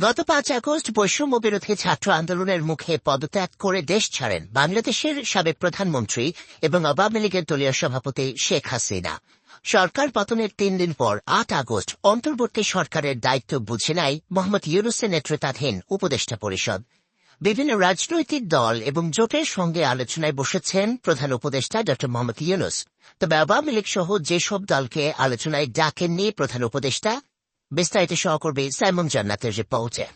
গত পাঁচ আগস্ট বৈষম্য বিরোধী ছাত্র আন্দোলনের মুখে পদত্যাগ করে দেশ ছাড়েন বাংলাদেশের সাবেক প্রধানমন্ত্রী এবং আওয়ামী লীগের দলীয় সভাপতি শেখ হাসিনা। সরকার পতনের তিন দিন পর আট আগস্ট অন্তর্বর্তী সরকারের দায়িত্ব বুঝে নেয় মোহাম্মদ ইউনুসের নেতৃত্বাধীন উপদেষ্টা পরিষদ। বিভিন্ন রাজনৈতিক দল এবং জোটের সঙ্গে আলোচনায় বসেছেন প্রধান উপদেষ্টা ড মোহাম্মদ ইউনুস। তবে আওয়ামী লীগ সহ যেসব দলকে আলোচনায় ডাকেননি প্রধান উপদেষ্টা Bistajti xokur bi Simon Ġanna terġi pote.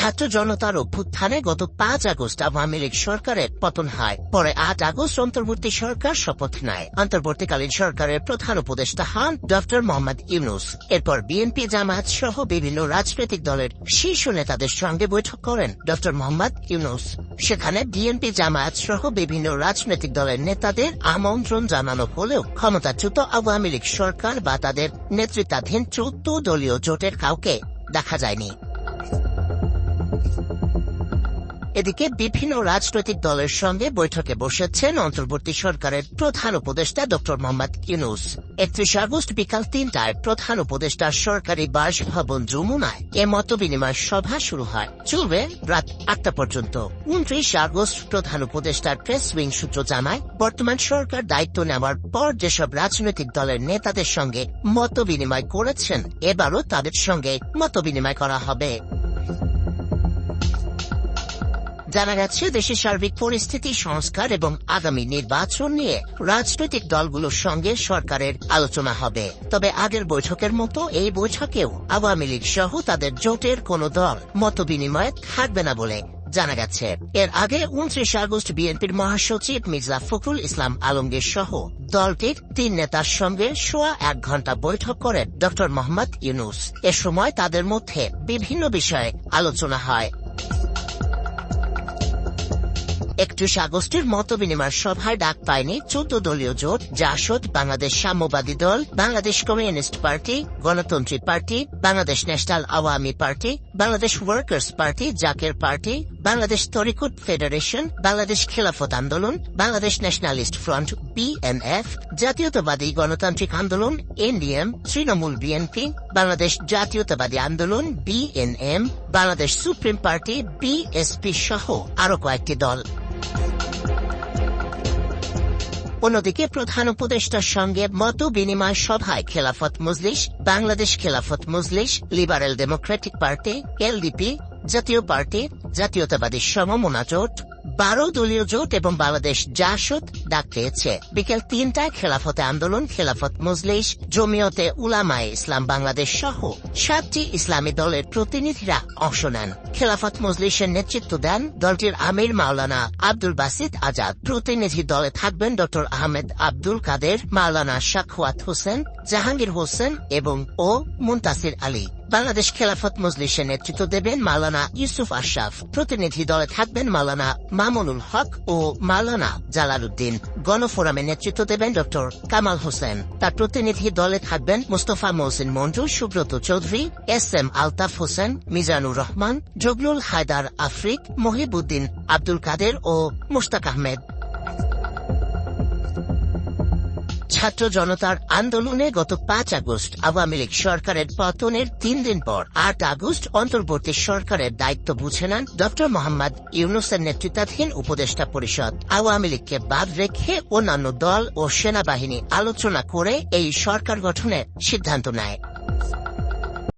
ছাত্র জনতার অভ্যুত্থানে গত পাঁচ আগস্ট আওয়ামী লীগ সরকারের পতন হয়। পরে আট আগস্ট অন্তর্বর্তী সরকার শপথ নেয়। অন্তর্বর্তীকালীন সরকারের প্রধান উপদেষ্টা হন ডক্টর মোহাম্মদ ইউনুস। এরপর বিএনপি জামায়াত সহ বিভিন্ন রাজনৈতিক দলের শীর্ষ নেতাদের সঙ্গে বৈঠক করেন ডক্টর মোহাম্মদ ইউনুস। সেখানে বিএনপি জামায়াত সহ বিভিন্ন রাজনৈতিক দলের নেতাদের আমন্ত্রণ জানানো হলেও ক্ষমতাচ্যুত আওয়ামী লীগ সরকার বা তাদের নেতৃত্বাধীন চৌদ্দ দলীয় জোটের কাউকে দেখা যায়নি। এদিকে বিভিন্ন রাজনৈতিক দলের সঙ্গে বৈঠকে বসেছেন অন্তর্বর্তী সরকারের প্রধান উপদেষ্টা ড মোহাম্মদ ইউনুস। একত্রিশ আগস্ট বিকাল তিনটায় প্রধান উপদেষ্টা সরকারি বাসভবন যমুনায় এ মত বিনিময় সভা শুরু হয়। চলবে রাত আটটা পর্যন্ত। উনত্রিশ আগস্ট প্রধান উপদেষ্টার প্রেস উইং সূত্র জানায়, বর্তমান সরকার দায়িত্ব নেওয়ার পর যেসব রাজনৈতিক দলের নেতাদের সঙ্গে মত বিনিময় করেছেন, এবারও তাদের সঙ্গে মত বিনিময় করা হবে। জানা গেছে, দেশের সার্বিক পরিস্থিতি, সংস্কার এবং আগামী নির্বাচন নিয়ে রাজনৈতিক দলগুলোর সঙ্গে সরকারের আলোচনা হবে। তবে আগের বৈঠকের মতো এই বৈঠকেও আওয়ামী লীগ সহ তাদের জোটের কোনো দল মত বিনিময়ে থাকবে না বলে জানা গেছে। এর আগে উনত্রিশ আগস্ট বিএনপির মহাসচিব মির্জা ফখরুল ইসলাম আলমগীর সহ দলটির তিন নেতার সঙ্গে সোয়া এক ঘণ্টা বৈঠক করেন ড মোহাম্মদ ইউনুস। এ সময় তাদের মধ্যে বিভিন্ন বিষয়ে আলোচনা হয়। একত্রিশ আগস্টের মত বিনিময় সভায় ডাক পায়নি চৌদ্দ দলীয় জোট, Jasad, Bangladesh Samyabadi Dal, Bangladesh Communist Party, Ganatantri Party, Bangladesh National Awami Party, Bangladesh Workers Party, Zaker Party, Bangladesh Tariqat Federation, Bangladesh Khelafat Andolan, Bangladesh nationalist front BNF, জাতীয়তাবাদী গণতান্ত্রিক আন্দোলন, NDM, Trinamool BNP, Bangladesh Jatiyatabadi Andolan, BNM, Bangladesh Supreme Party, BSP সহ আরও কয়েকটি দল। অন্যদিকে প্রধান উপদেষ্টার সঙ্গে মত বিনিময় সভায় Khelafat Majlis, Bangladesh Khelafat Majlis, Liberal Democratic Party, LDP, Jatiya Party, Jatiyatabadi সমমনা জোট বারো দলীয় জোট এবং বাংলাদেশ জাসদ ডাক পেয়েছে বিকেল তিনটায় খেলাফতে আন্দোলন, খেলাফত মজলিস, জমিয়তে উলামায় ইসলাম বাংলাদেশ সহ সাতটি ইসলামী দলের প্রতিনিধিরা অংশ নেন। খেলাফত মজলিসের নেতৃত্ব দেন দলটির আমির মাওলানা আব্দুল বাসিদ আজাদ। প্রতিনিধি দলে থাকবেন ড. আহমেদ আব্দুল কাদের, মাওলানা শাখওয়াত হোসেন, জাহাঙ্গীর হোসেন এবং ও মুন্তাসির আলী। বাংলাদেশ খেলাফত মজলিসের নেতৃত্ব দেবেন মাওলানা ইউসুফ আশরাফ প্রতিনিধি দলে থাকবেন মাওলানা মামুনুল হক ও মাওলানা জালালউদ্দিন গণফোরামের নেতৃত্ব দেবেন ডক্টর কামাল হোসেন তার প্রতিনিধি দলে থাকবেন মুস্তফা মহসিন মঞ্জু সুব্রত চৌধুরী এস এম আলতাফ হোসেন মিজানুর রহমান জগলুল হায়দার আফ্রিক মহিবুদ্দিন আব্দুল কাদের ও মুশতাক আহমেদ ছাত্র জনতার আন্দোলনে গত পাঁচ আগস্ট আওয়ামী লীগ সরকারের পতনের তিন দিন পর আট আগস্ট অন্তর্বর্তী সরকারের দায়িত্ব বুঝে নেন ড মোহাম্মদ ইউনুসের নেতৃত্বাধীন উপদেষ্টা পরিষদ। আওয়ামী লীগকে বাদ রেখে অন্যান্য দল ও সেনাবাহিনী আলোচনা করে এই সরকার গঠনের সিদ্ধান্ত নেয়।